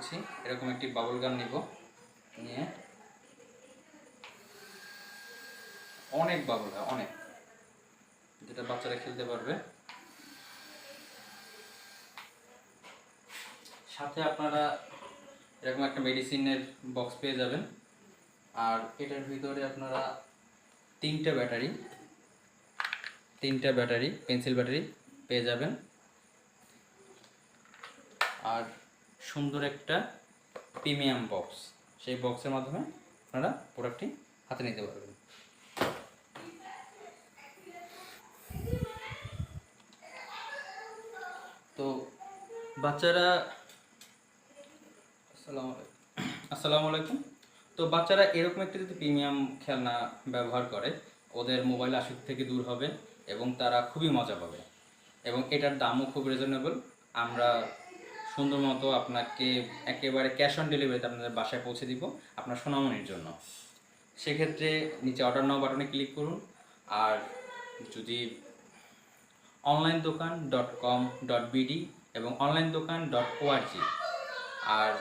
করছি। এরকম একটি বাবল গান নিব। নিয়ে অনেক বাবল হয়, অনেক। যেটা বাচ্চারা খেলতে পারবে। সাথে আপনারা এরকম একটা মেডিসিনের বক্স পেয়ে যাবেন। আর এটার ভিতরে আপনারা তিনটা ব্যাটারি তিনটা ব্যাটারি পেন্সিল ব্যাটারি পেয়ে যাবেন। আর সুন্দর একটা প্রিমিয়াম বক্স। সেই বক্সের মাধ্যমে আপনারা প্রোডাক্টটি হাতে নিতে পারবেন। তো বাচ্চারা, আসসালামু আলাইকুম। তো বাচ্চারা এরকম একটা যদি প্রিমিয়াম খেলনা ব্যবহার করে, ওদের মোবাইল আসক্তি থেকে দূর হবে এবং তারা খুবই মজা পাবে। এবং এটার দামও খুব রিজনেবল আমরা সুন্দর মতো আপনাকে একেবারে ক্যাশ অন ডেলিভারিতে আপনাদের বাসায় পৌঁছে দিব আপনার সোনামনির জন্য। সেক্ষেত্রে নিচে অর্ডার নাও বাটনে ক্লিক করুন। আর যদি online Dokan dot com dot BD এবং অনলাইন দোকান ডট ওআরজি আর